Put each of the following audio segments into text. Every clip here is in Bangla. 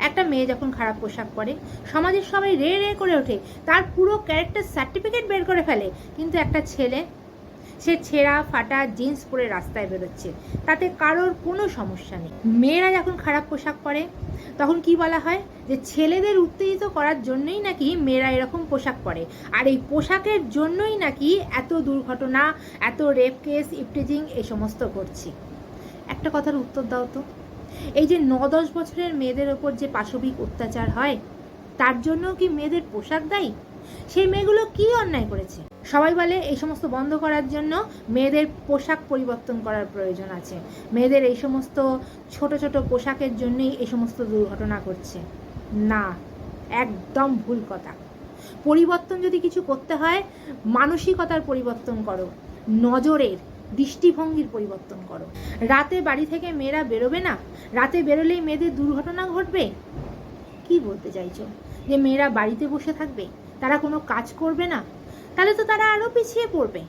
একটা মেয়ে যখন খারাপ পোশাক পরে, সমাজের সবাই রে রে করে ওঠে, তার পুরো ক্যারেক্টার সার্টিফিকেট বের করে ফেলে। কিন্তু একটা ছেলে, সে ছেঁড়া, ফাটা জিন্স পরে রাস্তায় বেরোচ্ছে। তাতে কারোর কোনো সমস্যা নেই। মেয়েরা যখন খারাপ পোশাক পরে, তখন কি বলা হয়? যে ছেলেদের উত্তেজিত করার জন্যই নাকি মেয়েরা এরকম পোশাক পরে। আর এই পোশাকের জন্যই নাকি এত দুর্ঘটনা, এত রেপ কেস ইপটিজিং, এই সমস্ত ঘটছে। একটা কথার উত্তর দাও তো। এই যে ন দশ বছরের মেয়েদের ওপর যে পাশবিক অত্যাচার হয়, তার জন্য কি মেয়েদের পোশাক দায়ী? সেই মেয়েগুলো কি অন্যায় করেছে? সবাই বলে এই সমস্ত বন্ধ করার জন্য মেয়েদের পোশাক পরিবর্তন করার প্রয়োজন আছে। মেয়েদের এই সমস্ত ছোট ছোট পোশাকের জন্যই এই সমস্ত দুর্ঘটনা ঘটছে। না, একদম ভুল কথা। পরিবর্তন যদি কিছু করতে হয়, মানসিকতার পরিবর্তন করো। নজরের দৃষ্টিভঙ্গির পরিবর্তন করো। রাতে বাড়ি থেকে মেয়েরা বেরোবে না? রাতে বেরোলেই মেয়েদের দুর্ঘটনা ঘটবে? কি বলতে চাইছো? যে মেয়েরা বাড়িতে বসে থাকবে, তারা কোনো কাজ করবে না? তাহলে তো তারা আরও পিছিয়ে পড়বে।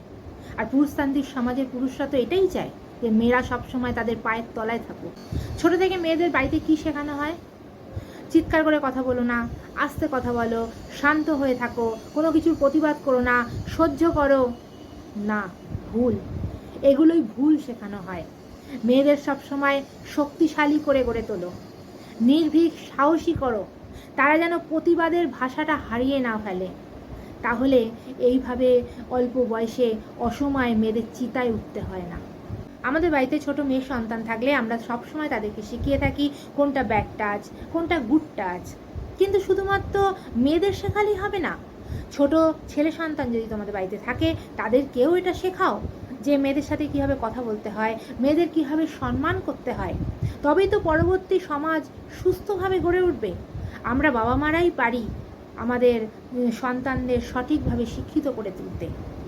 আর পুরুষতান্ত্রিক সমাজের পুরুষরা তো এটাই চায় যে মেয়েরা সবসময় তাদের পায়ের তলায় থাকুক। ছোট থেকে মেয়েদের বাড়িতে কি শেখানো হয়? চিৎকার করে কথা বলো না, আস্তে কথা বলো, শান্ত হয়ে থাকো, কোনো কিছুর প্রতিবাদ করো না, সহ্য করো। না, ভুল। এগুলোই ভুল শেখানো হয়। মেয়েদের সবসময় শক্তিশালী করে গড়ে তোলো। নির্ভীক, সাহসী করো। তারা যেন প্রতিবাদের ভাষাটা হারিয়ে না ফেলে। তাহলে এইভাবে অল্প বয়সে অসময়ে মেয়েদের চিতায় উঠতে হয় না। আমাদের বাড়িতে ছোট মেয়ে সন্তান থাকলে আমরা সবসময় তাদেরকে শিখিয়ে থাকি কোনটা ব্যাড টাচ কোনটা গুড টাচ কিন্তু শুধুমাত্র মেয়েদের শেখালেই হবে না। ছোট ছেলে সন্তান যদি তোমাদের বাড়িতে থাকে, তাদেরকেও এটা শেখাও। যে মেয়েদের সাথে কীভাবে কথা বলতে হয়, মেয়েদের কীভাবে সম্মান করতে হয়, তবেই তো পরবর্তী সমাজ সুস্থভাবে গড়ে উঠবে। আমরা বাবা মারাই পারি আমাদের সন্তানদের সঠিকভাবে শিক্ষিত করে তুলতে।